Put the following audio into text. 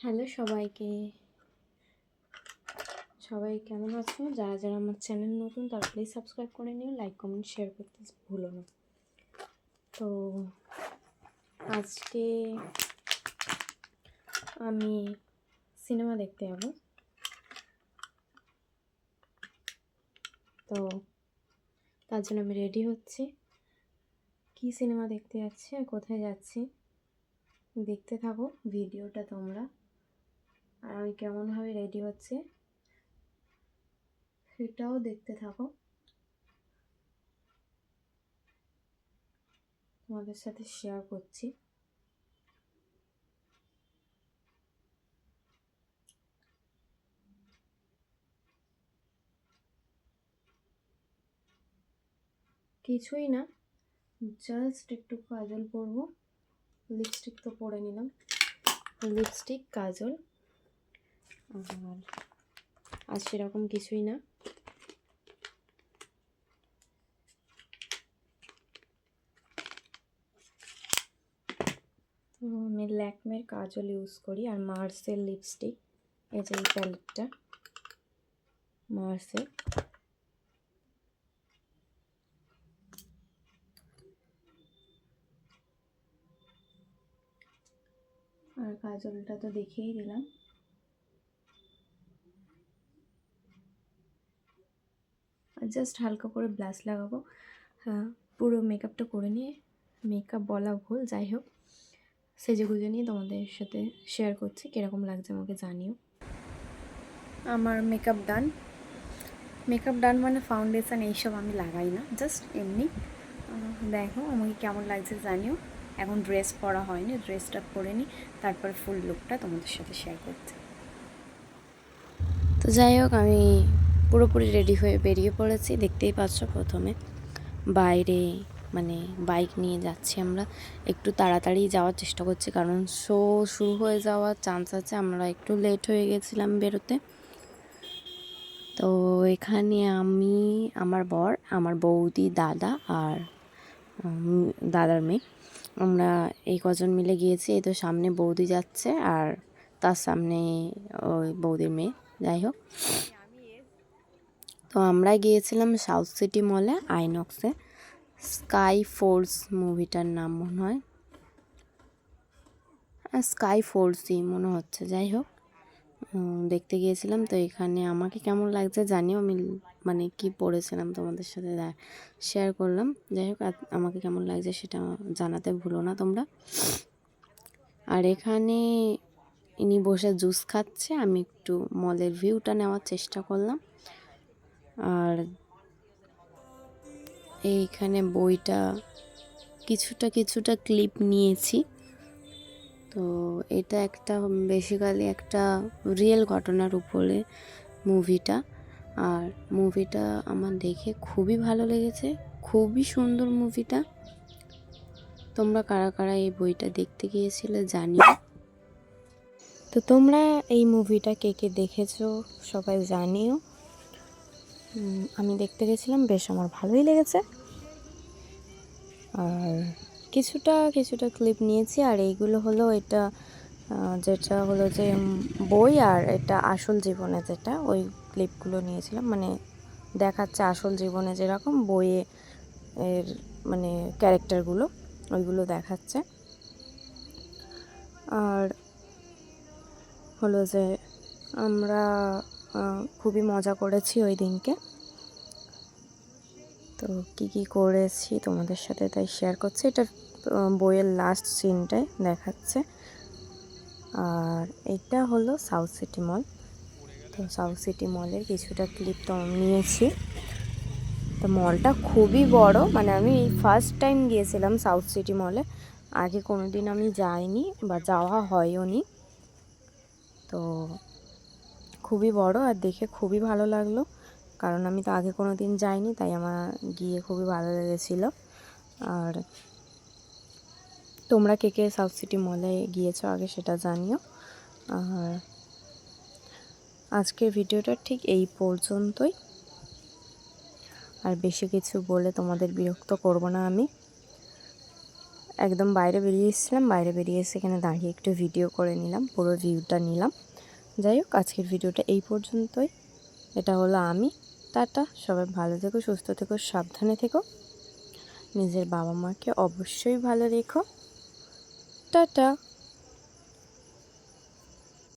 Hello সবাইকে। সবাই কেমন আছো? যারা যারা আমার চ্যানেল নতুন, তারা প্লিজ সাবস্ক্রাইব করে নিও লাইক কমেন্ট শেয়ার করতে ভুলো না। তো আজকে আমি সিনেমা দেখতে যাব। তো তার জন্য আমি রেডি হচ্ছি। কী সিনেমা দেখতে যাচ্ছি আর কোথায় যাচ্ছি, দেখতে থাকো, ভিডিওটা তোমরা। আর আমি কেমনভাবে রেডি হচ্ছে, সেটাও দেখতে থাকো। তোমাদের সাথে শেয়ার করছি। কিছুই না জাস্ট একটু কাজল পরবো। লিপস্টিক তো পরে নিলাম। লিপস্টিক কাজল। আর আর সেরকম কিছুই না। আমি ল্যাকমের কাজল ইউজ করি, আর মার্সেল লিপস্টিক এই যে এই প্যালেটটা মার্সেল আর কাজলটা তো দেখিয়েই দিলাম। জাস্ট হালকা করে ব্লাশ লাগাবো। হ্যাঁ পুরো মেকআপটা করে নিয়ে মেকআপ বলা ভুল যাই হোক। সেজে গুজে নিয়ে তোমাদের সাথে শেয়ার করছি কীরকম লাগছে আমাকে জানিও। আমার মেকআপ ডান মেকআপ ডান মানে ফাউন্ডেশন এইসব আমি লাগাই না জাস্ট এমনি। দেখো আমাকে কেমন লাগছে জানিও। এখন ড্রেস পরা হয়নি ড্রেসটা পরে নিই তারপর ফুল লুকটা তোমাদের সাথে শেয়ার করতে তো যাই হোক আমি পুরোপুরি রেডি হয়ে বেরিয়ে পড়েছি। দেখতেই পাচ্ছ প্রথমে। বাইরে মানে বাইক নিয়ে যাচ্ছি আমরা। একটু তাড়াতাড়ি যাওয়ার চেষ্টা করছি কারণ শো শুরু হয়ে যাওয়ার চান্স আছে। আমরা একটু লেট হয়ে গেছিলাম বেরোতে। তো এখানে আমি, আমার বর, আমার বৌদি, দাদা আর দাদার মেয়ে। আমরা এই কজন মিলে গিয়েছি। এই তো সামনে বৌদি যাচ্ছে আর তার সামনে ওই বৌদির মেয়ে। যাই হোক। তো আমরা গিয়েছিলাম সাউথ সিটি মলে, আইনক্সে। স্কাই ফোর্স মুভিটার নাম মনে হয়। স্কাই ফোর্সই মনে হচ্ছে, যাই হোক। দেখতে গিয়েছিলাম তো এখানে আমাকে কেমন লাগছে জানিও, আমি মানে কি পড়েছিলাম তোমাদের সাথে শেয়ার করলাম। যাই হোক আমাকে কেমন লাগছে সেটা জানাতে ভুলো না তোমরা। আর এখানে ইনি বসে জুস খাচ্ছে, আমি একটু মলের ভিউটা নেওয়ার চেষ্টা করলাম। আর এইখানে বইটা কিছুটা কিছুটা ক্লিপ নিয়েছি। তো এটা একটা বেসিক্যালি একটা রিয়েল ঘটনার উপরে মুভিটা। আর মুভিটা আমার দেখে খুবই ভালো লেগেছে, খুবই সুন্দর মুভিটা। তোমরা কারা কারা এই বইটা দেখতে গিয়েছিলে জানিও। তো তোমরা এই মুভিটা কে কে দেখেছ সবাই জানিও। আমি দেখতে গেছিলাম, বেশ আমার ভালোই লেগেছে। আর কিছুটা কিছুটা ক্লিপ নিয়েছি, আর এইগুলো হলো এটা যেটা হলো যে বই আর এটা আসল জীবনে যেটা, ওই ক্লিপগুলো নিয়েছিলাম। মানে দেখাচ্ছে আসল জীবনে যেরকম বইয়ে এর মানে ক্যারেক্টারগুলো ওইগুলো দেখাচ্ছে। আর হলো যে, আমরা খুবই মজা করেছি ওই দিনকে। তো কি কি করেছি তোমাদের সাথে তাই শেয়ার করছি। এটা বইয়ের লাস্ট সিনটাই দেখাচ্ছে। আর এটা হলো সাউথ সিটি মল তো সাউথ সিটি মলের কিছুটা ক্লিপ তো নিয়েছি। তো মলটা খুবই বড়। মানে আমি ফার্স্ট টাইম গিয়েছিলাম সাউথ সিটি মলে আগে কোনো দিন আমি যাইনি বা যাওয়া হয়ও নি তো খুবই বড় আর দেখে খুবই ভালো লাগল। কারণ আমি তো আগে কোনো দিন যাইনি, তাই আমার গিয়ে খুবই ভালো লেগেছিলো। আর তোমরা কে কে সাউথ সিটি মলে গিয়েছো আগে সেটা জানিও। আর আজকের ভিডিওটা ঠিক এই পর্যন্তই। আর বেশি কিছু বলে তোমাদের বিরক্ত করব না আমি। একদম বাইরে বেরিয়ে এসেছিলাম, বাইরে বেরিয়ে এসে এখানে দাঁড়িয়ে একটু ভিডিও করে নিলাম, পুরো ভিউটা নিলাম। যাই হোক আজকের ভিডিওটা এই পর্যন্তই। এটা হলো আমি, টাটা। সবাই ভালো থেকো, সুস্থ থেকো, সাবধানে থেকো। নিজের বাবা মাকে অবশ্যই ভালো রেখো। টাটা।